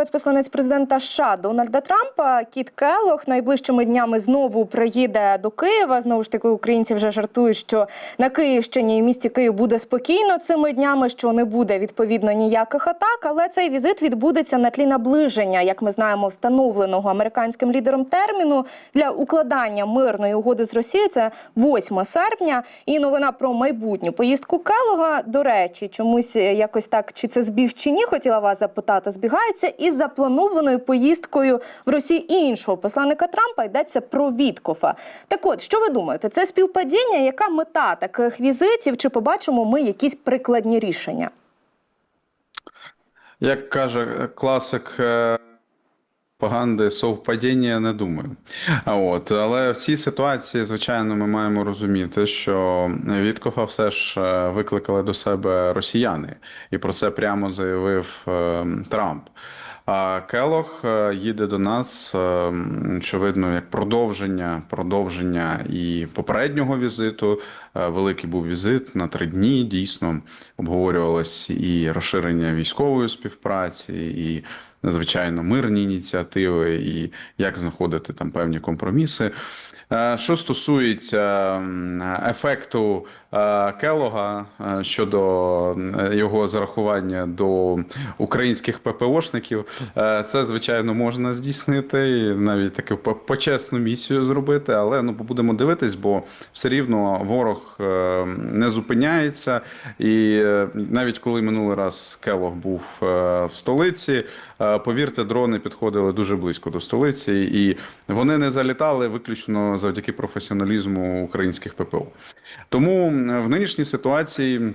спецпосланець президента США Дональда Трампа Кіт Келох найближчими днями знову приїде до Києва. Знову ж таки, українці вже жартують, що на Київщині і місті Київ буде спокійно цими днями, що не буде відповідно ніяких атак. Але цей візит відбудеться на тлі наближення, як ми знаємо, встановленого американським лідером терміну для укладання мирної угоди з Росією. Це 8 серпня. І новина про майбутню поїздку Келога. До речі, чомусь якось так чи це збіг чи ні, хотіла вас запитати. Збігається із запланованою поїздкою в Росії іншого посланника Трампа. Йдеться про Віткофа. Так от, що ви думаєте, це співпадіння? Яка мета таких візитів? Чи побачимо ми якісь прикладні рішення? Як каже класик е, пропаганди, совпадіння не думаю. А От, але в цій ситуації, звичайно, ми маємо розуміти, що Віткофа все ж е, викликали до себе росіяни, і про це прямо заявив е, Трамп. А Келох е, їде до нас, е, очевидно, як продовження, продовження і попереднього візиту. Е, Великий був візит на три дні. Дійсно обговорювалось і розширення військової співпраці, і надзвичайно мирні ініціативи, і як знаходити там певні компроміси. Е, Що стосується ефекту е, Келога е, щодо його зарахування до українських ППОшників, це звичайно можна здійснити, і навіть таку по- почесну місію зробити. Але ну будемо дивитись, бо все рівно ворог не зупиняється. І навіть коли минулий раз Келог був в столиці, повірте, дрони підходили дуже близько до столиці, і вони не залітали виключно завдяки професіоналізму українських ППО. Тому в нинішній ситуації.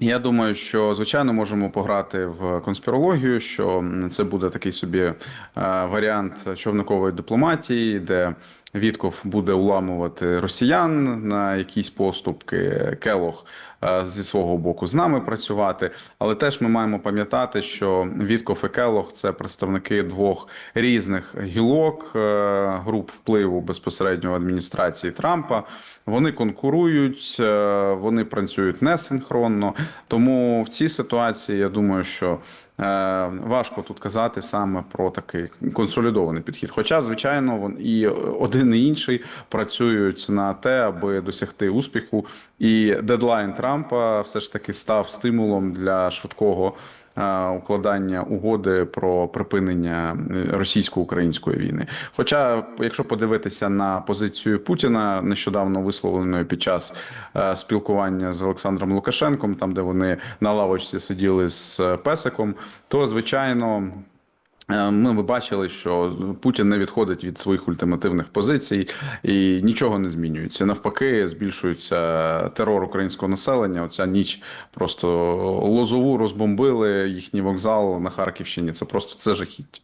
Я думаю, що звичайно можемо пограти в конспірологію, що це буде такий собі е, варіант човникової дипломатії, де Вітков буде уламувати росіян на якісь поступки. Келох е, зі свого боку з нами працювати. Але теж ми маємо пам'ятати, що Вітков і Келох це представники двох різних гілок е, груп впливу безпосередньо адміністрації Трампа. Вони конкурують, е, вони працюють несинхронно. Тому в цій ситуації я думаю, що важко тут казати саме про такий консолідований підхід. Хоча, звичайно, і один і інший працюють на те, аби досягти успіху. І дедлайн Трампа все ж таки став стимулом для швидкого е, укладання угоди про припинення е, російсько-української війни. Хоча, якщо подивитися на позицію Путіна, нещодавно висловленою під час е, спілкування з Олександром Лукашенком, там де вони на лавочці сиділи з е, песиком, то звичайно. Е, Ми бачили, що Путін не відходить від своїх ультимативних позицій і нічого не змінюється. Навпаки, збільшується терор українського населення. Оця ніч просто лозову розбомбили їхній вокзал на Харківщині. Це просто це жахіття.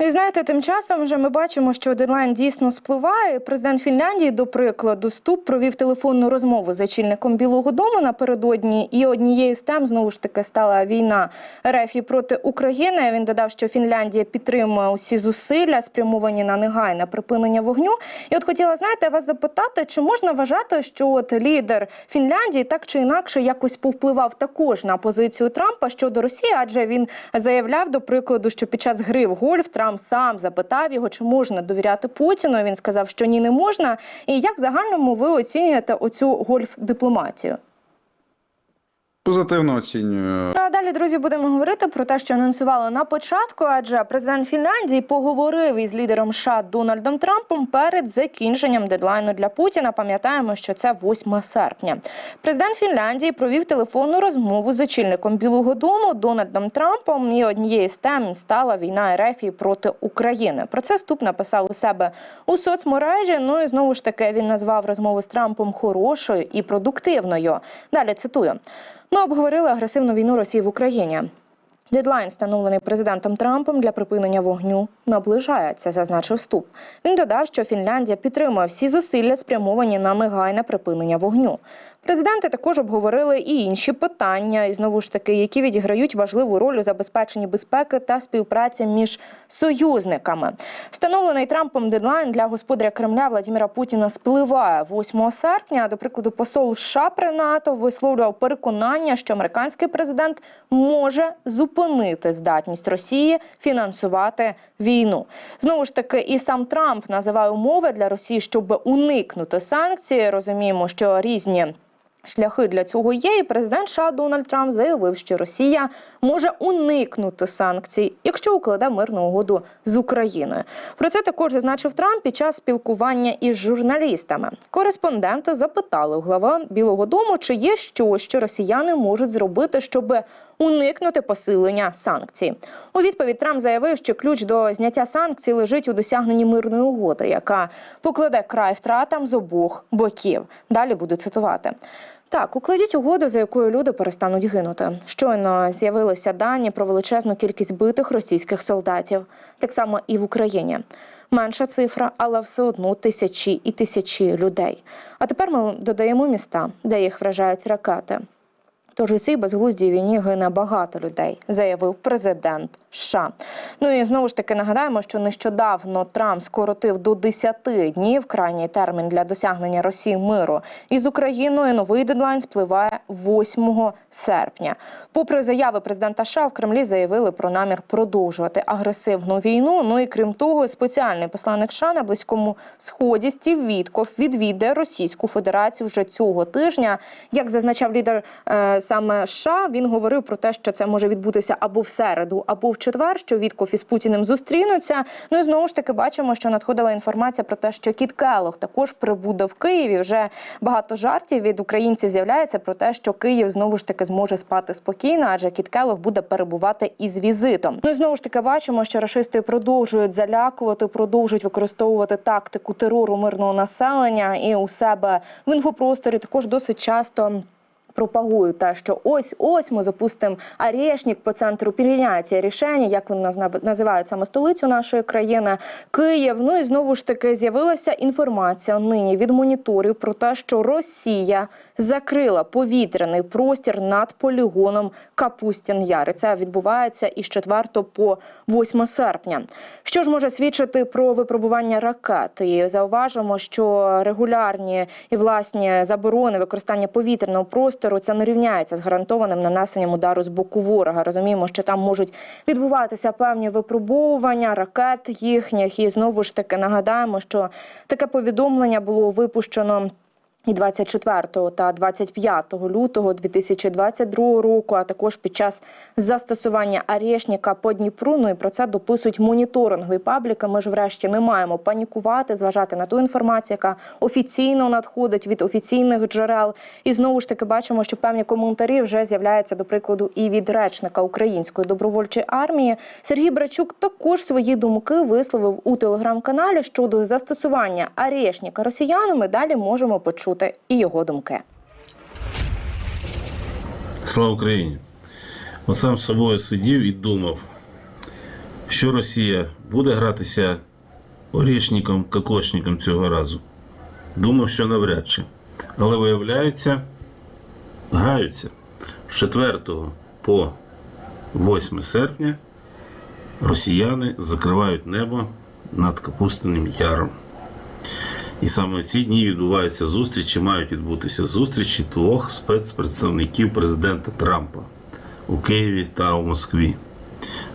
Ну і знаєте, тим часом вже ми бачимо, що дедлайн дійсно спливає. Президент Фінляндії, до прикладу, Ступ провів телефонну розмову з очільником Білого Дому напередодні. І однією з тем знову ж таки стала війна РФ проти України. Він додав, що Фінляндія підтримує усі зусилля, спрямовані на негайне припинення вогню. І от хотіла знаєте вас запитати, чи можна вважати, що от лідер Фінляндії так чи інакше якось повпливав також на позицію Трампа щодо Росії, адже він заявляв до прикладу, що під час гри в гольф Трамп сам запитав його, чи можна довіряти Путіну. Він сказав, що ні, не можна. І як загальному ви оцінюєте оцю гольф-дипломатію? Позитивно оцінюю. Ну а далі, друзі, будемо говорити про те, що анонсували на початку, адже президент Фінляндії поговорив із лідером США Дональдом Трампом перед закінченням дедлайну для Путіна. Пам'ятаємо, що це 8 серпня. Президент Фінляндії провів телефонну розмову з очільником Білого Дому Дональдом Трампом. І однією з тем стала війна РФ проти України. Про це Ступ написав у себе у соцмережі. Ну і знову ж таки він назвав розмову з Трампом хорошою і продуктивною. Далі цитую. Ми обговорили агресивну війну Росії в Україні. Дедлайн, встановлений президентом Трампом для припинення вогню, наближається, зазначив Ступ. Він додав, що Фінляндія підтримує всі зусилля, спрямовані на негайне припинення вогню. Президенти також обговорили і інші питання, і знову ж таки, які відіграють важливу роль у забезпеченні безпеки та співпраці між союзниками. Встановлений Трампом дедлайн для господаря Кремля Владимира Путіна спливає 8 серпня. До прикладу, посол США при НАТО висловлював переконання, що американський президент може зупинити здатність Росії фінансувати війну. Знову ж таки, і сам Трамп називає умови для Росії, щоб уникнути санкцій. Розуміємо, що різні. Шляхи для цього є, і президент США Дональд Трамп заявив, що Росія може уникнути санкцій, якщо укладе мирну угоду з Україною. Про це також зазначив Трамп під час спілкування із журналістами. Кореспонденти запитали у глава Білого Дому, чи є щось, що росіяни можуть зробити, щоб уникнути посилення санкцій. У відповідь Трамп заявив, що ключ до зняття санкцій лежить у досягненні мирної угоди, яка покладе край втратам з обох боків. Далі буду цитувати. Так, укладіть угоду, за якою люди перестануть гинути. Щойно з'явилися дані про величезну кількість битих російських солдатів, так само і в Україні. Менша цифра, але все одно тисячі і тисячі людей. А тепер ми додаємо міста, де їх вражають ракети. Тож у цій безглуздій війні гине багато людей, заявив президент США. Ну і знову ж таки нагадаємо, що нещодавно Трамп скоротив до 10 днів крайній термін для досягнення Росії миру із Україною. Новий дедлайн спливає 8 серпня. Попри заяви президента США, в Кремлі заявили про намір продовжувати агресивну війну. Ну і крім того, спеціальний посланник США на близькому сході Стів Вітков відвідає Російську Федерацію вже цього тижня. Як зазначав лідер е, саме США, він говорив про те, що це може відбутися або в середу, або в четвер, що Вітков із Путіним зустрінуться. Ну і знову ж таки бачимо, що надходила інформація про те, що Кіт Келлог також прибуде в Києві. Вже багато жартів від українців з'являється про те, що Київ знову ж таки зможе спати спокійно, адже Кіт Келлог буде перебувати із візитом. Ну і знову ж таки бачимо, що рашисти продовжують залякувати, продовжують використовувати тактику терору мирного населення і у себе в інфопросторі також досить часто. Пропагують те, що ось ось ми запустимо арешник по центру прийняття рішення, як вони називають саме столицю нашої країни, Київ. Ну і знову ж таки з'явилася інформація нині від моніторів про те, що Росія закрила повітряний простір над полігоном Капустін Яр. І Це відбувається із 4 по 8 серпня. Що ж може свідчити про випробування ракет? І зауважимо, що регулярні і власні заборони використання повітряного простору це не рівняється з гарантованим нанесенням удару з боку ворога. Розуміємо, що там можуть відбуватися певні випробовування ракет їхніх. І знову ж таки нагадаємо, що таке повідомлення було випущено. І 24 та 25 лютого 2022 року, а також під час застосування арешника по Дніпру. Ну і про це дописують моніторингові пабліки. Ми ж врешті не маємо панікувати, зважати на ту інформацію, яка офіційно надходить від офіційних джерел. І знову ж таки бачимо, що певні коментарі вже з'являються до прикладу і від речника української добровольчої армії. Сергій Брачук також свої думки висловив у телеграм-каналі щодо застосування арешника росіянами. Далі можемо почути і його думки. Слава Україні! От сам з собою сидів і думав, що Росія буде гратися орішником, кокошником цього разу. Думав, що навряд чи. Але виявляється, граються. З 4 по 8 серпня росіяни закривають небо над Капустиним Яром. І саме в ці дні відбуваються зустрічі, мають відбутися зустрічі двох спецпредставників президента Трампа у Києві та у Москві.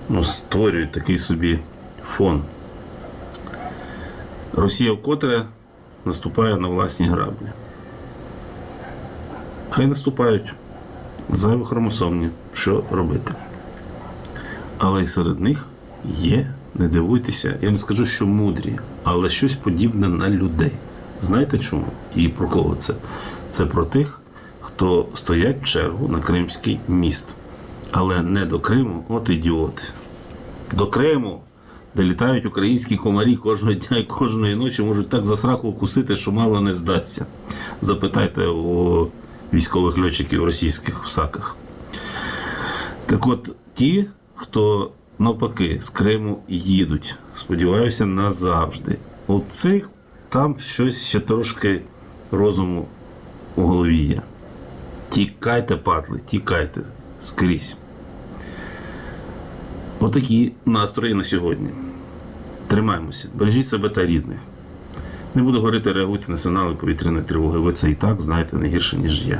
Ну, створюють такий собі фон. Росія вкотре наступає на власні граблі. Хай наступають зайво хромосомні, що робити. Але й серед них є, не дивуйтеся, я не скажу, що мудрі, але щось подібне на людей. Знаєте чому? І про кого це? Це про тих, хто стоять в чергу на Кримський міст. Але не до Криму, от ідіоти. До Криму, де літають українські комарі кожного дня і кожної ночі можуть так за сраку укусити, що мало не здасться. Запитайте у військових льотчиків російських в саках. Так от, ті, хто навпаки з Криму їдуть, сподіваюся, назавжди. У цих там щось ще трошки розуму у голові є. Тікайте, падли, тікайте скрізь. Отакі настрої на сьогодні. Тримаємося, бережіть себе та рідних. Не буду говорити, реагуйте на сигнали повітряної тривоги. Ви це і так знаєте не гірше, ніж я.